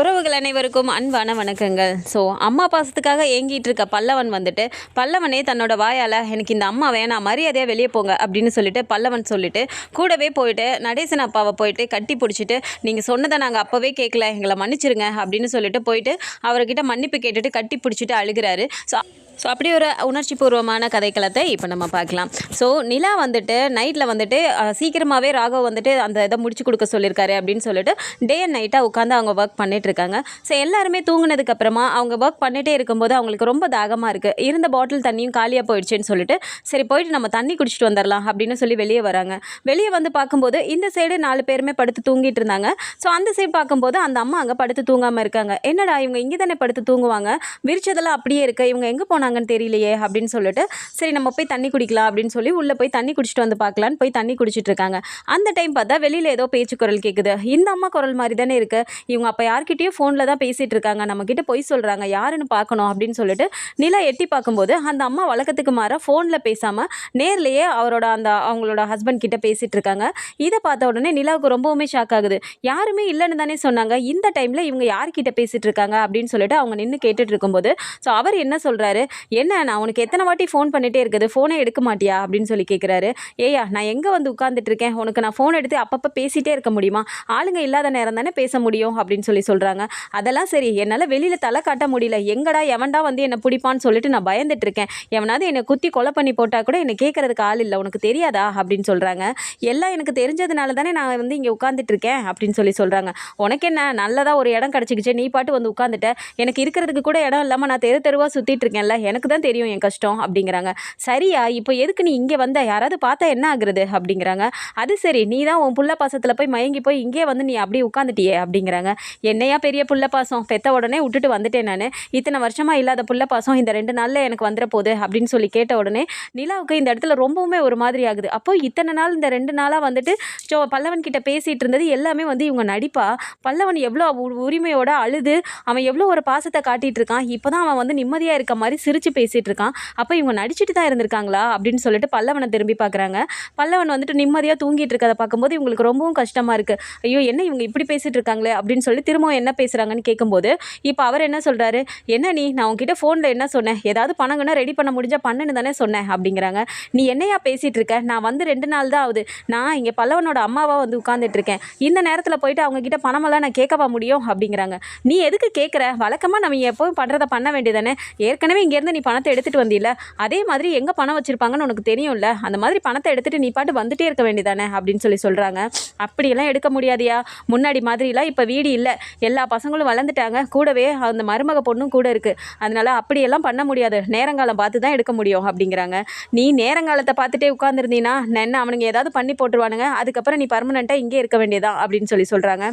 உறவுகள் அனைவருக்கும் அன்பான வணக்கங்கள். ஸோ அம்மா பாசத்துக்காக ஏங்கிட்டு இருக்க பல்லவன் வந்துட்டு பல்லவனே தன்னோட வாயால் எனக்கு இந்த அம்மா வேணாம் மரியாதையாக வெளியே போங்க அப்படின்னு சொல்லிட்டு பல்லவன் சொல்லிட்டு கூடவே போயிட்டு நடேசன் அப்பாவை போயிட்டு கட்டி பிடிச்சிட்டு நீங்கள் சொன்னதை நாங்கள் அப்போவே கேட்கல எங்களை மன்னிச்சிருங்க அப்படின்னு சொல்லிட்டு போயிட்டு அவர்கிட்ட மன்னிப்பு கேட்டுட்டு கட்டி பிடிச்சிட்டு அழுகிறாரு. ஸோ ஸோ அப்படி ஒரு உணர்ச்சி பூர்வமான கதைக்களத்தை இப்போ நம்ம பார்க்கலாம். ஸோ நிலா வந்துட்டு நைட்டில் வந்துட்டு சீக்கிரமாகவே ராகவ் வந்துட்டு அந்த இதை முடிச்சு கொடுக்க சொல்லியிருக்காரு அப்படின்னு சொல்லிட்டு டே அண்ட் நைட்டாக உட்காந்து அவங்க ஒர்க் பண்ணிகிட்ருக்காங்க இருக்காங்க. ஸோ எல்லாருமே தூங்கினதுக்கப்புறமா அவங்க ஒர்க் பண்ணிகிட்டே இருக்கும்போது அவங்களுக்கு ரொம்ப தாகமாக இருக்குது இருந்த பாட்டில் தண்ணியும் காலியாக போயிடுச்சுன்னு சொல்லிட்டு சரி போயிட்டு நம்ம தண்ணி குடிச்சிட்டு வந்துடலாம் அப்படின்னு சொல்லி வெளியே வராங்க. வெளியே வந்து பார்க்கும்போது இந்த சைடு நாலு பேருமே படுத்து தூங்கிட்டு இருந்தாங்க. ஸோ அந்த சைடு பார்க்கும்போது அந்த அம்மா அங்கே படுத்து தூங்காமல் இருக்காங்க. என்னடா இவங்க இங்கே தானே படுத்து தூங்குவாங்க? விரிச்சதெல்லாம் அப்படியே இருக்கு. இவங்க எங்கே போனாங்கன்னு தெரியலையே அப்படின்னு சொல்லிட்டு சரி நம்ம போய் தண்ணி குடிக்கலாம் அப்படின்னு சொல்லி உள்ளே போய் தண்ணி குடிச்சிட்டு வந்து பார்க்கலான்னு போய் தண்ணி குடிச்சிட்டு இருக்காங்க. அந்த டைம் பார்த்தா வெளியில் ஏதோ பேச்சு குரல் கேட்குது இந்த அம்மா குரல் மாதிரி தானே இருக்குது இவங்க அப்போ யார்கிட்டயும் ஃபோனில் தான் பேசிகிட்டு இருக்காங்க. நம்மக்கிட்ட பொய் சொல்கிறாங்க யாருன்னு பார்க்கணும் அப்படின்னு சொல்லிட்டு நிலா எட்டி பார்க்கும்போது அந்த அம்மா வழக்கத்துக்கு மாற ஃபோனில் பேசாமல் நேர்லேயே அவரோட அந்த அவங்களோட ஹஸ்பண்ட் கிட்ட பேசிகிட்டு இருக்காங்க. இதை பார்த்த உடனே நிலாவுக்கு ரொம்பவுமே ஷாக் ஆகுது. யாருமே இல்லைன்னு தானே சொன்னாங்க. இந்த டைமில் இவங்க யார்கிட்ட பேசிகிட்டு இருக்காங்க அப்படின்னு சொல்லிட்டு அவங்க நின்று கேட்டுட்டு இருக்கும்போது ஸோ அவர் என்ன சொல்கிறாரு என்ன நான் உனக்கு எத்தனை வாட்டி ஃபோன் பண்ணிட்டே இருக்குது? ஃபோனே எடுக்க மாட்டியா? அப்படின்னு சொல்லி கேட்குறாரு ஏயா நான் எங்கே வந்து உட்காந்துட்டு இருக்கேன்? உனக்கு நான் ஃபோன் எடுத்து அப்பப்போ பேசிகிட்டே இருக்க முடியுமா? ஆளுங்க இல்லாத நேரம் தானே பேச முடியும்? அப்படின்னு சொல்லி சொல்கிறாங்க அதெல்லாம் சரி என்னால் வெளியில் தலை காட்ட முடியல. எங்கடா எவன்டா வந்து என்னை பிடிப்பான்னு சொல்லிட்டு நான் பயந்துட்டு இருக்கேன். எவனாவது என்னை குத்தி கொலை பண்ணி போட்டால் கூட என்னை கேட்கறதுக்கு ஆள் இல்லை. உனக்கு தெரியாதா? அப்படின்னு சொல்கிறாங்க எல்லாம் எனக்கு தெரிஞ்சதுனால தானே நான் வந்து இங்கே உட்காந்துட்டு இருக்கேன்? அப்படின்னு சொல்லி சொல்கிறாங்க உனக்கு என்ன? நல்லதாக ஒரு இடம் கிடச்சிக்கிச்சு. நீ பாட்டு வந்து உட்காந்துட்ட எனக்கு இருக்கிறதுக்கு கூட இடம் இல்லாமல் நான் தெரு தெருவாக சுற்றிட்டு இருக்கேன்ல. எனக்கு தான் தெரியும் என் கஷ்டம் அப்படிங்கிறாங்க. சரியா இப்போ எதுக்கு நீ இங்கே வந்த? யாராவது பார்த்தா என்ன ஆகுறது? அப்படிங்கிறாங்க. அது சரி நீ தான் உன் புள்ள பாசத்தில் போய் மயங்கி போய் இங்கே வந்து நீ அப்படியே உட்காந்துட்டியே அப்படிங்கிறாங்க. என்னையா பெரிய புள்ள பாசம்? பெத்த உடனே விட்டுட்டு வந்துட்டேன் நான். இத்தனை வருஷமாக இல்லாத புள்ள பாசம் இந்த ரெண்டு நாளில் எனக்கு வந்துட போகுது அப்படின்னு சொல்லி கேட்ட உடனே நிலாவுக்கு இந்த இடத்துல ரொம்பவுமே ஒரு மாதிரி ஆகுது. அப்போ இத்தனை நாள் இந்த ரெண்டு நாளாக வந்துட்டு சோ பல்லவன் கிட்ட பேசிகிட்டு இருந்தது எல்லாமே வந்து இவங்க நடிப்பா? பல்லவன் எவ்வளோ உ- உரிமையோட அழுது அவன் எவ்வளோ ஒரு பாசத்தை காட்டிகிட்டு இருக்கான்? இப்போ தான் அவன் வந்து நிம்மதியாக இருக்க மாதிரி சிரித்து பேசிகிட்டு இருக்கான். அப்போ இவங்க நடிச்சுட்டு தான் இருந்திருக்காங்களா? அப்படின்னு சொல்லிட்டு பல்லவனை திரும்பி பார்க்குறாங்க பல்லவன் வந்துட்டு நிம்மதியாக தூங்கிட்டு இருக்கதை பார்க்கும்போது இவங்களுக்கு ரொம்பவும் கஷ்டமாக இருக்குது ஐயோ என்ன இவங்க இப்படி பேசிகிட்டு இருக்காங்களே? அப்படின்னு சொல்லி திரும்பவும் என்ன பேசுகிறாங்கன்னு கேட்கும்போது இப்போ அவர் என்ன சொல்கிறாரு என்ன நீ? நான் உங்ககிட்ட ஃபோனில் என்ன சொன்னேன்? ஏதாவது பணங்கன்னா ரெடி பண்ண முடிஞ்சால் பண்ணுன்னு தானே சொன்னேன் அப்படிங்கிறாங்க. நீ என்னையா பேசிகிட்டு இருக்க? நான் வந்து ரெண்டு நாள் தான் ஆகுது. நான் இங்கே பல்லவனோட அம்மாவாக வந்து உட்காந்துட்டு இருக்கேன். இந்த நேரத்தில் போயிட்டு அவங்க கிட்ட பணமெல்லாம் நான் கேட்கவா முடியும்? அப்படிங்கிறாங்க. நீ எதுக்கு கேட்குற வழக்கமாக நம்ம எப்போவும் பண்ணுறதை பண்ண வேண்டியதானே ஏற்கனவே இங்கேருந்து நீ பணத்தை எடுத்துகிட்டு வந்தியில அதே மாதிரி எங்கே பணம் வச்சுருப்பாங்கன்னு உனக்கு தெரியும்ல? அந்த மாதிரி பணத்தை எடுத்துகிட்டு நீ பாட்டு வந்துட்டே இருக்க வேண்டியதானே? அப்படின்னு சொல்லி சொல்கிறாங்க அப்படியெல்லாம் எடுக்க முடியாதியா? முன்னாடி மாதிரிலாம் இப்போ வீடு இல்லை. எல்லா பசங்களும் வளர்ந்துட்டாங்க. கூடவே அந்த மருமக பொண்ணும் கூட இருக்குது அதனால அப்படியெல்லாம் பண்ண முடியாது. நேரங்காலம் பார்த்து தான் எடுக்க முடியும் அப்படிங்கிறாங்க. நீ நேரங்காலத்தை பார்த்துட்டே உட்காந்துருந்தீங்கன்னா என்ன அவனுங்க ஏதாவது பண்ணி போட்டுருவானுங்க. அதுக்கப்புறம் நீ பர்மனெண்ட்டாக இங்கே இருக்க வேண்டியதான் அப்படின்னு சொல்லி சொல்கிறாங்க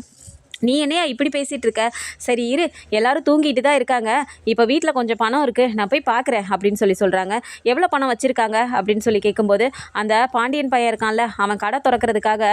நீ என்னையா இப்படி பேசிகிட்டு இருக்க? சரி இரு. எல்லாரும் தூங்கிட்டு தான் இருக்காங்க. இப்போ வீட்டில் கொஞ்சம் பணம் இருக்குது நான் போய் பார்க்குறேன் அப்படின்னு சொல்லி சொல்கிறாங்க எவ்வளோ பணம் வச்சுருக்காங்க அப்படின்னு சொல்லி கேட்கும்போது அந்த பாண்டியன் பையன் இருக்கான்ல அவன் கடை திறக்கிறதுக்காக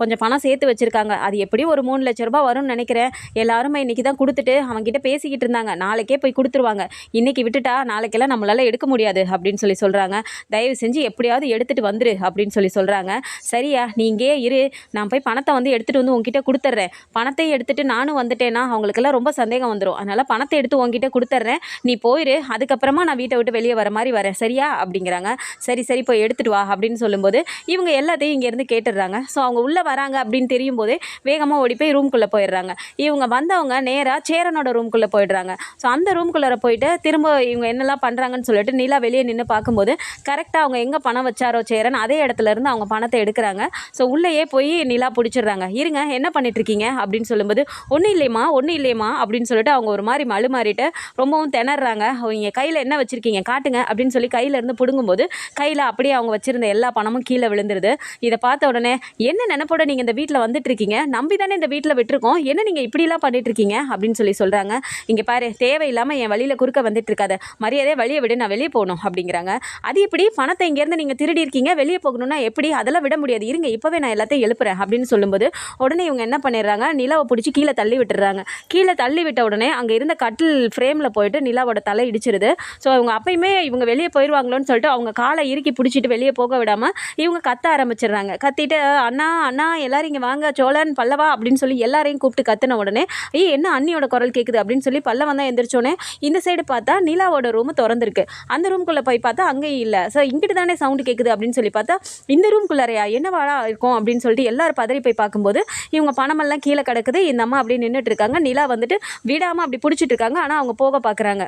கொஞ்சம் பணம் சேர்த்து வச்சுருக்காங்க. அது எப்படியும் ஒரு மூணு லட்ச ரூபாய் வரும்னு நினைக்கிறேன். எல்லாருமே இன்றைக்கி தான் கொடுத்துட்டு அவன்கிட்ட பேசிக்கிட்டு இருந்தாங்க. நாளைக்கே போய் கொடுத்துருவாங்க. இன்றைக்கி விட்டுட்டா நாளைக்கெல்லாம் நம்மளால் எடுக்க முடியாது அப்படின்னு சொல்லி சொல்கிறாங்க தயவு செஞ்சு எப்படியாவது எடுத்துகிட்டு வந்துரு அப்படின்னு சொல்லி சொல்கிறாங்க சரியா நீ இங்கேயே இரு. நான் போய் பணத்தை வந்து எடுத்துகிட்டு வந்து உங்ககிட்ட கொடுத்துட்றேன். பணத்தை எடுத்துகிட்டு நானும் வந்துட்டேன்னா அவங்களுக்கெல்லாம் ரொம்ப சந்தேகம் வந்துடும் அதனால் பணத்தை எடுத்து உங்ககிட்ட கொடுத்துட்றேன் நீ போயிரு. அதுக்கப்புறமா நான் வீட்டை விட்டு வெளியே வர மாதிரி வரேன். சரியா? அப்படிங்கிறாங்க. சரி சரி போய் எடுத்துட்டு வா அப்படின்னு சொல்லும்போது இவங்க எல்லாத்தையும் இங்கேருந்து கேட்டுடுறாங்க. ஸோ அவங்க உள்ளே வராங்க அப்படின்னு தெரியும் போதே வேகமாக ஓடி போய் ரூம்குள்ளே போயிடுறாங்க. இவங்க வந்தவங்க நேராக சேரனோட ரூம்குள்ளே போயிடுறாங்க. ஸோ அந்த ரூம்குள்ளே போயிட்டு திரும்ப இவங்க என்னெல்லாம் பண்ணுறாங்கன்னு சொல்லிட்டு நிலா வெளியே நின்று பார்க்கும்போது கரெக்டாக அவங்க எங்கே பணம் வச்சாரோ சேரன் அதே இடத்துல இருந்து அவங்க பணத்தை எடுக்கிறாங்க. ஸோ உள்ளேயே போய் நிலா பிடிச்சிடுறாங்க. இருங்க என்ன பண்ணிட்டு இருக்கீங்க? அப்படின்னு சொல்லும்போது ஒன்றும் இல்லையம்மா ஒன்றும் இல்லையம்மா அப்படின்னு சொல்லிட்டு அவங்க ஒரு மாதிரி மழு மாறிட்டு ரொம்பவும் திணறாங்க. அவங்க கையில் என்ன வச்சுருக்கீங்க? காட்டுங்க அப்படின்னு சொல்லி கையிலேருந்து பிடுங்கும்போது கையில் அப்படியே அவங்க வச்சுருந்த எல்லா பணமும் கீழே விழுந்துருது. இதை பார்த்த உடனே என்ன நினைப்போட நீங்கள் இந்த வீட்டில் வந்துட்டு இருக்கீங்க நம்பி தானே இந்த வீட்டில் விட்டுருக்கோம். என்ன நீங்கள் இப்படிலாம் பண்ணிட்டு இருக்கீங்க அப்படின்னு சொல்லி சொல்கிறாங்க இங்கே பாரு தேவையில்லாமல் என் வழியில் குறுக்க வந்துட்டு இருக்காத மரியாதையை வழியை விட நான் வெளியே போகணும் அப்படிங்கிறாங்க. அது எப்படி? பணத்தை இங்கேருந்து நீங்கள் திருடி இருக்கீங்க வெளியே போகணும்னா எப்படி? அதெல்லாம் விட முடியாது. இருங்க இப்போவே நான் எல்லாத்தையும் எழுப்புறேன் அப்படின்னு சொல்லும்போது உடனே இவங்க என்ன பண்ணிடுறாங்க? நிலாவை பிடிச்சி கீழே தள்ளி விட்டுறாங்க. கீழே தள்ளி விட்ட உடனே அங்கே இருந்த கட்டில் ஃப்ரேமில் போயிட்டு நிலாவோட தலை இடிச்சிருது. ஸோ அவங்க அப்பயுமே இவங்க வெளியே போயிடுவாங்களோன்னு சொல்லிட்டு அவங்க காலை இறுக்கி பிடிச்சிட்டு வெளியே போக விடாமல் இவங்க கத்த ஆரம்பிச்சிடுறாங்க. கத்திட்டு அண்ணா அண்ணா எல்லாரும் இங்கே வாங்க சோழன் பல்லவா அப்படின்னு சொல்லி எல்லாரையும் கூப்பிட்டு கத்தின உடனே ஐய் என்ன அண்ணியோட குரல் கேட்குது அப்படின்னு சொல்லி பல்லவன் தான் எந்திரிச்சோடனே இந்த சைடு பார்த்தா நிலாவோட ரூமு திறந்துருக்கு. அந்த ரூம்குள்ளே போய் பார்த்தா அங்கேயும் இல்லை. ஸோ இங்கிட்டு தானே சவுண்டு கேட்குது அப்படின்னு சொல்லி பார்த்தா இந்த ரூம்குள்ளாரையா என்னவாடா இருக்கும்? அப்படின்னு சொல்லிட்டு எல்லாரும் பதறி போய் பார்க்கும்போது இவங்க பணமெல்லாம் கீழே கிடக்குது. இந்த அம்மா அப்படியே நின்றுட்டு இருக்காங்க. நிலா வந்துட்டு விடாமல் அப்படி பிடிச்சிட்டு இருக்காங்க. ஆனால் அவங்க போக பார்க்குறாங்க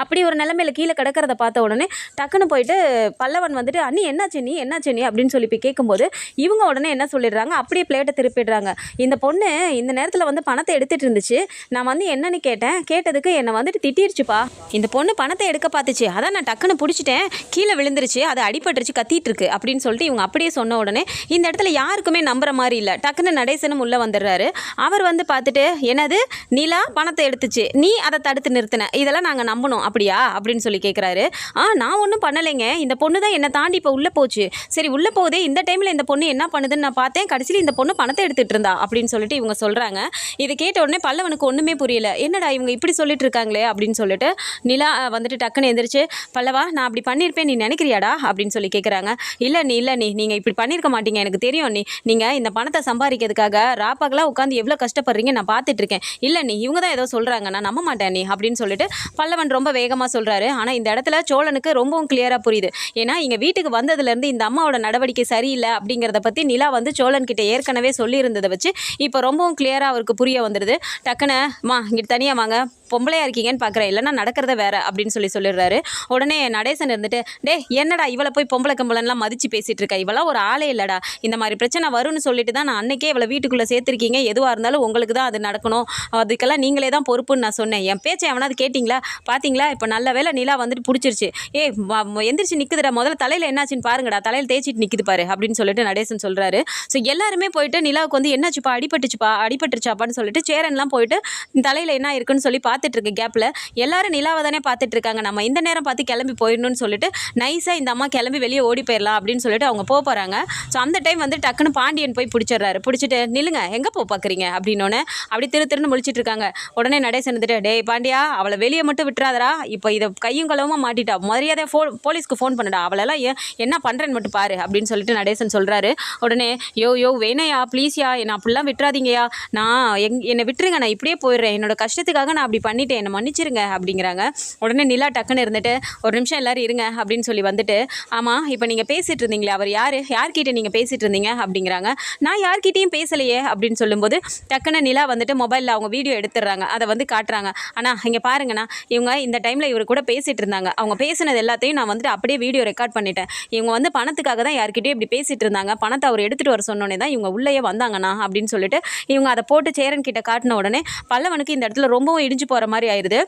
அப்படி ஒரு நிலமையில கீழே கிடக்கிறத பார்த்த உடனே டக்குன்னு போயிட்டு பல்லவன் வந்துட்டு அண்ணி என்னாச்சு நீ? என்னாச்சு நீ? அப்படின்னு சொல்லி போய் கேட்கும்போது இவங்க உடனே என்ன சொல்லிடுறாங்க? அப்படியே பிளேட்டை திருப்பிடுறாங்க. இந்த பொண்ணு இந்த நேரத்தில் வந்து பணத்தை எடுத்துட்டு இருந்துச்சு. நான் வந்து என்னன்னு கேட்டேன். கேட்டதுக்கு என்னை வந்துட்டு திட்டிருச்சுப்பா. இந்த பொண்ணு பணத்தை எடுக்க பார்த்துச்சு. அதான் நான் டக்குன்னு பிடிச்சிட்டேன். கீழே விழுந்துருச்சு. அது அடிபட்டுருச்சு கத்திட்டு இருக்கு அப்படின்னு சொல்லிட்டு இவங்க அப்படியே சொன்ன உடனே இந்த இடத்துல யாருக்குமே நம்புற மாதிரி இல்லை. டக்குன்னு நடேசனும் உள்ளே வந்துடுறாரு. அவர் வந்து பார்த்துட்டு என்னது? நிலா பணத்தை எடுத்துச்சு. நீ அதை தடுத்து நிறுத்தின. இதெல்லாம் நாங்கள் நம்பணும். அப்படியா? அப்படின்னு சொல்லி கேட்குறாரு ஆ நான் ஒன்றும் பண்ணலைங்க. இந்த பொண்ணு தான் என்னை தாண்டி இப்போ உள்ளே போச்சு. சரி உள்ளே போதே இந்த டைமில் இந்த பொண்ணு என்ன பண்ணுதுன்னு நான் பார்த்தேன். கடைசியில் இந்த பொண்ணு பணத்தை எடுத்துகிட்டு இருந்தா அப்படின்னு சொல்லிட்டு இவங்க சொல்கிறாங்க இதை கேட்ட உடனே பல்லவனுக்கு ஒன்றுமே புரியல. என்னடா இவங்க இப்படி சொல்லிட்டு இருக்காங்களே? அப்படின்னு சொல்லிட்டு நிலா வந்துட்டு டக்குன்னு எந்திரிச்சு பல்லவா நான் அப்படி பண்ணியிருப்பேன். நீ நினைக்கிறியாடா? அப்படின்னு சொல்லி கேட்குறாங்க இல்லை நீ இல்லை நீ நீங்கள் இப்படி பண்ணியிருக்க மாட்டீங்க. எனக்கு தெரியும் நீ நீங்கள் இந்த பணத்தை சம்பாதிக்கிறதுக்காக ராப்பாக்கெல்லாம் உட்காந்து எவ்வளோ கஷ்டப்படுறீங்க நான் பார்த்துட்டு இருக்கேன். இல்லை நீ இவங்க தான் ஏதோ சொல்கிறாங்க நான் நம்ப மாட்டேன் நீ அப்படின்னு சொல்லிட்டு பல்லவன் ரொம்ப வேகமாக சொல்கிறாரு ஆனால் இந்த இடத்துல சோழனுக்கு ரொம்பவும் கிளியராக புரியுது. ஏன்னா இங்கே வீட்டுக்கு வந்ததுலேருந்து இந்த அம்மாவோட நடவடிக்கை சரியில்லை அப்படிங்கிறத பற்றி நிலா வந்து சோழன்கிட்ட ஏற்கனவே சொல்லியிருந்ததை வச்சு இப்போ ரொம்பவும் கிளியராக அவருக்கு புரிய வந்துடுது டக்குன்னு மா இங்கிட்டு தனியாக வாங்க. பொம்பளையா இருக்கீங்கன்னு பார்க்குறேன் இல்லைனா நடக்கிறத வேற அப்படின்னு சொல்லி சொல்லிடுறாரு. உடனே நடேசன் இருந்துட்டு டே என்னடா இவளை போய் பொம்பளை கம்பளன்லாம் மதிச்சு பேசிட்டு இருக்கா? இவளாம் ஒரு ஆளே இல்லைடா. இந்த மாதிரி பிரச்சனை வரும்னு சொல்லிட்டு தான் நான் அன்னைக்கே இவளை வீட்டுக்குள்ளே சேர்த்துருக்கீங்க. எதுவாக இருந்தாலும் உங்களுக்கு தான் அது நடக்கணும். அதுக்கெல்லாம் நீங்களே தான் பொறுப்புன்னு நான் சொன்னேன். என் பேச்சை எவனாவது கேட்டிங்களா? பார்த்தீங்களா இப்போ நல்ல வேளை நிலா வந்துட்டு பிடிச்சிருச்சு. ஏ எந்திரிச்சு நிற்குதுடா முதல்ல தலையில் என்னாச்சுன்னு பாருங்கடா. தலையில் தேய்ச்சிட்டு நிற்குது பாரு அப்படின்னு சொல்லிட்டு நடேசன் சொல்கிறாரு ஸோ எல்லாருமே போயிட்டு நிலாவுக்கு வந்து என்னாச்சுப்பா? அடிபட்டுச்சுப்பா? அடிபட்டுருச்சாப்பான்னு சொல்லிட்டு சேரன்லாம் போயிட்டு தலையில் என்ன இருக்குன்னு சொல்லி பார்த்து பார்த்துட்டு இருக்க கேப்பில் எல்லாரும் நிலாவை தானே பார்த்துட்டு இருக்காங்க நம்ம இந்த நேரம் பார்த்து கிளம்பி போயிடணும்னு சொல்லிட்டு நைஸாக இந்த அம்மா கிளம்பி வெளியே ஓடி போயிடலாம் அப்படின்னு சொல்லிட்டு அவங்க போக போகிறாங்க ஸோ அந்த டைம் வந்து டக்குன்னு பாண்டியன் போய் பிடிச்சிடுறாரு. பிடிச்சிட்டு நில்லுங்க எங்கே போக பார்க்குறீங்க? அப்படின்னோடனே அப்படி திரு திருன்னு முழிச்சிட்டு இருக்காங்க உடனே நடேசன் வந்துட்டு டேய் பாண்டியா அவளை வெளியே மட்டும் விட்டுறாதரா இப்போ இதை கையும் களவுமா மாட்டிட்டா. மரியாதை ஃபோ போலீஸ்க்கு ஃபோன் பண்ணுடா. அவளெல்லாம் ஏன் என்ன பண்ணுறேன்னு மட்டும் பாரு அப்படின்னு சொல்லிட்டு நடேசன் சொல்கிறாரு உடனே யோ யோ வேணையா ப்ளீஸ்யா என்னை அப்படிலாம் விட்டுறாதீங்கயா நான் எங் என்னை விட்டுருங்க. நான் இப்படியே போயிடுறேன். என்னோட கஷ்டத்துக்காக நான் அப்படி பண்ணிட்டேன். என்னை மன்னிச்சிருங்க அப்படிங்கிறாங்க. உடனே நிலா டக்குன்னு இருந்துட்டு ஒரு நிமிஷம் எல்லாரும் இருங்க அப்படின்னு சொல்லி வந்துட்டு ஆமாம் இப்போ நீங்கள் பேசிட்டு இருந்தீங்களே அவர் யார்? யார்கிட்ட நீங்கள் பேசிட்டு இருந்தீங்க? அப்படிங்கிறாங்க. நான் யார்கிட்டையும் பேசலையே அப்படின்னு சொல்லும்போது டக்குன்னு நிலா வந்துட்டு மொபைலில் அவங்க வீடியோ எடுத்துடுறாங்க. அதை வந்து காட்டுறாங்க. அண்ணா இங்கே பாருங்கண்ணா. இவங்க இந்த டைமில் இவர் கூட பேசிகிட்டு இருந்தாங்க. அவங்க பேசினது எல்லாத்தையும் நான் வந்துட்டு அப்படியே வீடியோ ரெக்கார்ட் பண்ணிட்டேன். இவங்க வந்து பணத்துக்காக தான் யார்கிட்டயும் இப்படி பேசிட்டு இருந்தாங்க. பணத்தை அவர் எடுத்துகிட்டு வர சொன்னோன்னே தான் இவங்க உள்ளேயே வந்தாங்கண்ணா அப்படின்னு சொல்லிட்டு இவங்க அதை போட்டு சேரன் கிட்ட காட்டின உடனே பல்லவனுக்கு இந்த இடத்துல ரொம்பவும் இடிஞ்சு போகிற மாதிரி ஆயிடுது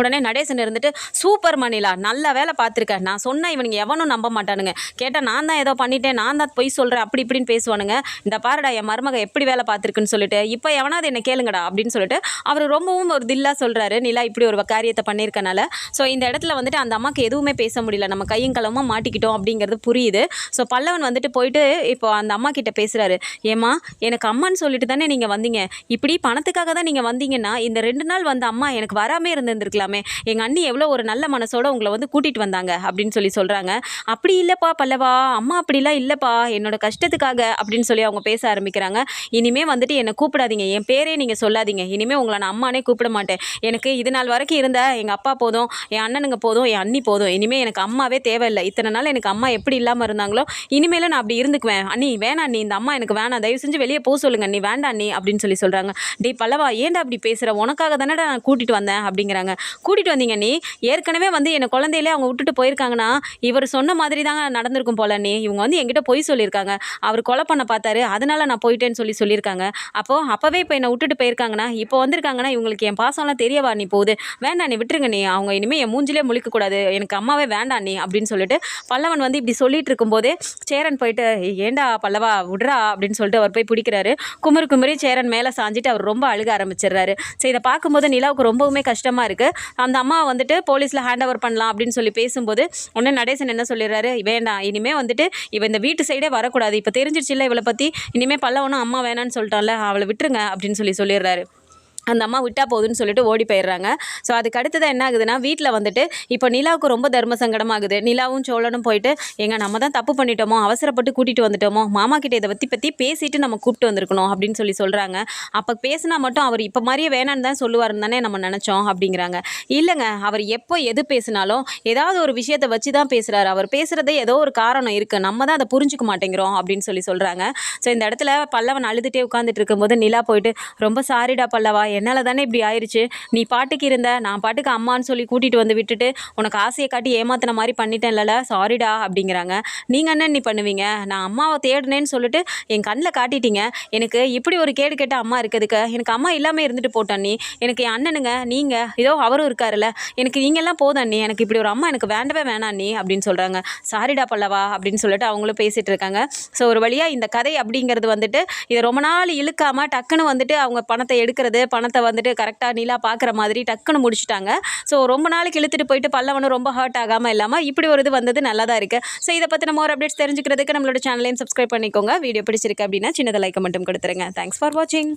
உடனே நடேசன் இருந்துட்டு சூப்பர் மணிலா நல்ல வேலை பார்த்துருக்கேன் நான் சொன்னேன் இவனுங்க எவனும் நம்ப மாட்டானுங்க. கேட்டால் நான் தான் ஏதோ பண்ணிட்டேன். நான் தான் பொய் சொல்கிறேன் அப்படி இப்படின்னு பேசுவானுங்க. இந்த பாருடா என் மருமக எப்படி வேலை பார்த்துருக்குன்னு சொல்லிட்டு இப்போ எவனாவது என்ன கேளுங்கடா. அப்படின்னு சொல்லிட்டு அவர் ரொம்பவும் ஒரு தில்லாக சொல்கிறாரு நிலா இப்படி ஒரு காரியத்தை பண்ணியிருக்கனால. ஸோ இந்த இடத்துல வந்துட்டு அந்த அம்மாவுக்கு எதுவுமே பேச முடியல. நம்ம கையும் களவுமா மாட்டிக்கிட்டோம் அப்படிங்கிறது புரியுது. ஸோ பல்லவன் வந்துட்டு போயிட்டு இப்போ அந்த அம்மா கிட்ட பேசுகிறாரு ஏம்மா எனக்கு அம்மான்னு சொல்லிட்டு தானே நீங்கள் வந்தீங்க. இப்படி பணத்துக்காக தான் நீங்கள் வந்தீங்கன்னா இந்த ரெண்டு நாள் வந்த அம்மா எனக்கு வராமே இருந்திருந்துருக்கலாமே. எங்கள் அண்ணி எவ்வளோ ஒரு நல்ல மனசோட உங்களை வந்து கூட்டிகிட்டு வந்தாங்க அப்படின்னு சொல்லி சொல்கிறாங்க அப்படி இல்லைப்பா பல்லவா அம்மா அப்படிலாம் இல்லைப்பா என்னோட கஷ்டத்துக்காக அப்படின்னு சொல்லி அவங்க பேச ஆரம்பிக்கிறாங்க. இனிமே வந்துட்டு என்னை கூப்பிடாதீங்க. என் பேரே நீங்கள் சொல்லாதீங்க. இனிமேல் உங்களை நான் அம்மானே கூப்பிட மாட்டேன். எனக்கு இது நாள் வரைக்கும் இருந்த எங்கள் அப்பா போதும் என் அண்ணனுங்க போதும் என் அண்ணி போதும். இனிமேல் எனக்கு அம்மாவே தேவையில்லை. இத்தனை நாள் எனக்கு அம்மா எப்படி இல்லாமல் இருந்தாங்களோ இனிமேலும் நான் அப்படி இருந்துக்குவேன். அண்ணி வேணாம் நீ இந்த அம்மா எனக்கு வேணாம். தயவு செஞ்சு வெளியே போக சொல்லுங்க. நீ வேண்டாம் நீ அப்படின்னு சொல்லி சொல்கிறாங்க டே பல்லவா ஏன்டா அப்படி பேசுகிற உனக்காக தானடா நான் கூட்டிகிட்டு வந்தேன் அப்படிங்கிறாங்க. கூட்டிகிட்டு வந்தீங்க நீ ஏற்கனவே வந்து என்னை குழந்தையிலே அவங்க விட்டுட்டு போயிருக்காங்கன்னா இவர் சொன்ன மாதிரி தாங்க நடந்திருக்கும் போல நீ இவங்க வந்து என்கிட்ட பொய் சொல்லியிருக்காங்க. அவர் கொலை பண்ண பார்த்தாரு. அதனால நான் போயிட்டேன்னு சொல்லி சொல்லியிருக்காங்க. அப்போது அப்போவே இப்போ என்னை விட்டுட்டு போயிருக்காங்கன்னா இப்போ வந்திருக்காங்கன்னா இவங்களுக்கு என் பாசம்லாம் தெரியவா நீ போகுது? வேண்டாம் நீ விட்டுருங்க நீ அவங்க இனிமேல் என் மூஞ்சிலே முழிக்கக்கூடாது எனக்கு அம்மாவே வேண்டாம் நீ அப்படின்னு சொல்லிட்டு பல்லவன் வந்து இப்படி சொல்லிட்டு இருக்கும்போதே சேரன் போயிட்டு ஏண்டா ஏன்டா பல்லவா விட்றா அப்படின்னு சொல்லிட்டு அவர் போய் பிடிக்கிறாரு. குமரி குமரி சேரன் மேலே சாஞ்சிட்டு அவர் ரொம்ப அழுக ஆரம்பிச்சிடுறாரு. சரி இதை பார்க்கும்போது நிலாவுக்கு ரொம்பவுமே கஷ்டமாக இருக்குது அந்த அம்மா வந்துட்டு போலீஸில் ஹேண்ட் ஓவர் பண்ணலாம் அப்படின்னு சொல்லி பேசும்போது உடனே நடேசன் என்ன சொல்லிடுறாரு? வேண்டாம் இனிமேல் வந்துட்டு இவன் இந்த வீட்டு சைடே வரக்கூடாது. இப்போ தெரிஞ்சிருச்சுல்ல இவளை பற்றி இனிமேல் பல்லவனும் அம்மா வேணான்னு சொல்லிட்டான்ல அவளை விட்டுருங்க அப்படின்னு சொல்லி சொல்லிடுறாரு. அந்த அம்மா விட்டா போகுதுன்னு சொல்லிட்டு ஓடி போயிடுறாங்க. ஸோ அதுக்கு அடுத்தது என்ன ஆகுதுன்னா வீட்டில் வந்துட்டு இப்போ நிலாவுக்கு ரொம்ப தர்ம சங்கடமாகுது. நிலாவும் சோழனும் போயிட்டு எங்க நம்ம தான் தப்பு பண்ணிட்டோமோ? அவசரப்பட்டு கூட்டிகிட்டு வந்துட்டோமோ? மாமா கிட்டே இதை பற்றி பற்றி பேசிட்டு நம்ம கூப்பிட்டு வந்திருக்கணும் அப்படின்னு சொல்லி சொல்கிறாங்க அப்போ பேசினா மட்டும் அவர் இப்போ மாதிரியே வேணான்னு தான் சொல்லுவாருன்னு தானே நம்ம நினச்சோம் அப்படிங்கிறாங்க. இல்லைங்க அவர் எப்போ எது பேசினாலும் ஏதாவது ஒரு விஷயத்தை வச்சு தான் பேசுகிறாரு அவர் பேசுகிறதே ஏதோ ஒரு காரணம் இருக்குது நம்ம தான் அதை புரிஞ்சுக்க மாட்டேங்கிறோம் அப்படின்னு சொல்லி சொல்கிறாங்க ஸோ இந்த இடத்துல பல்லவன் அழுதுகிட்டே உட்காந்துட்டு இருக்கும்போது நிலா போயிட்டு ரொம்ப சாரிடா பல்லவா என்னால் தானே இப்படி ஆயிடுச்சு நீ பாட்டுக்கு இருந்த நான் பாட்டுக்கு அம்மான்னு சொல்லி கூட்டிகிட்டு வந்து விட்டுட்டு உனக்கு ஆசையை காட்டி ஏமாத்தின மாதிரி பண்ணிட்டேன்ல சாரிடா அப்படிங்கிறாங்க. நீங்கள் என்ன நீ பண்ணுவீங்க? நான் அம்மாவை தேடினேன்னு சொல்லிட்டு என் கண்ணில் காட்டிட்டீங்க. எனக்கு இப்படி ஒரு கேடு கேட்ட அம்மா இருக்கிறதுக்கு எனக்கு அம்மா இல்லாமல் இருந்துட்டு போட்டான் நீ எனக்கு என் அண்ணனுங்க நீங்கள் ஏதோ அவரும் இருக்காருல்ல எனக்கு நீங்கள்லாம் போதும் நீ எனக்கு இப்படி ஒரு அம்மா எனக்கு வேண்டவே வேணாம் நீ அப்படின்னு சொல்கிறாங்க சாரிடா பல்லவா அப்படின்னு சொல்லிட்டு அவங்களும் பேசிகிட்டு இருக்காங்க. ஸோ ஒரு வழியாக இந்த கதை அப்படிங்கிறது வந்துட்டு இதை ரொம்ப நாள் இழுக்காமல் டக்குன்னு வந்துட்டு அவங்க பணத்தை எடுக்கிறது பணத்தை வந்துட்டு கரெக்டாக நீலா பார்க்குற மாதிரி டக்குன்னு முடிச்சுட்டாங்க. ஸோ ரொம்ப நாளைக்கு இழுத்துட்டு போயிட்டு பல்லவனும் ரொம்ப ஹர்ட் ஆகாமல் இல்லாமல் இப்படி ஒரு இது வந்தது நல்லா தான் இருக்குது ஸோ இதை பற்றி நம்ம ஒரு அப்டேட்ஸ் தெரிஞ்சுக்கிறதுக்கு நம்மளோட சேனலையும் சப்ஸ்கிரைப் பண்ணிக்கோங்க. வீடியோ பிடிச்சிருக்கு அப்படின்னா சின்னதை லைக் மட்டும் கொடுத்துருங்க. தேங்க்ஸ் ஃபார் வாட்சிங்